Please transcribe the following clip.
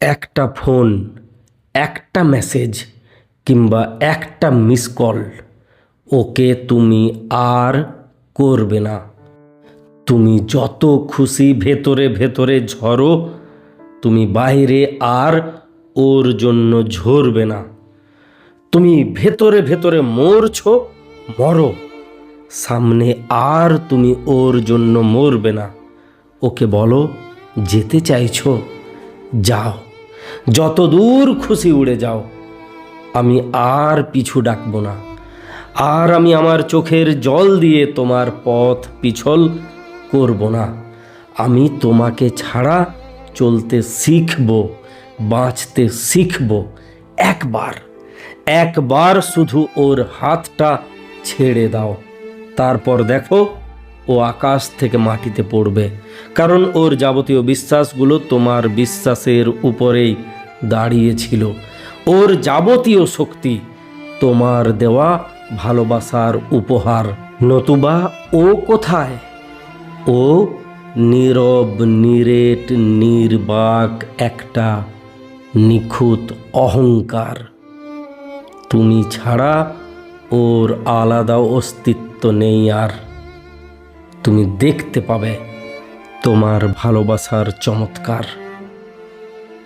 একটা ফোন, একটা মেসেজ কিংবা একটা মিস কল, ওকে তুমি আর করবে না। তুমি যত খুশি ভেতরে ভেতরে ঝরো তুমি বাইরে আর ওর জন্য ঝরবে না। তুমি ভেতরে ভেতরে মরছো, মরো। সামনে আর তুমি ওর জন্য মরবে না। ওকে বলো, যেতে চাইছো, যাও। যত দূর খুশি উড়ে যাও। আমি আর পিছু ডাকবো না। আর আমি আমার চোখের জল দিয়ে তোমার পথ পিছল করব না। আমি তোমাকে ছাড়া চলতে শিখব, বাঁচতে শিখব একবার। একবার শুধু ওর হাতটা ছেড়ে দাও। তারপর দেখো ও আকাশ থেকে মাটিতে পড়বে, কারণ ওর যাবতীয় বিশ্বাসগুলো তোমার বিশ্বাসের উপরেই দাঁড়িয়েছিল ওর যাবতীয় শক্তি তোমার দেওয়া ভালোবাসার উপহার। নতুবা ও কোথায়? ও নীরব, নিরেট, নির্বাক, একটা নিখুঁত অহংকার। তুমি ছাড়া ওর আলাদা অস্তিত্ব নেই আর। তুমি দেখতে পাবে তোমার ভালোবাসার চমৎকার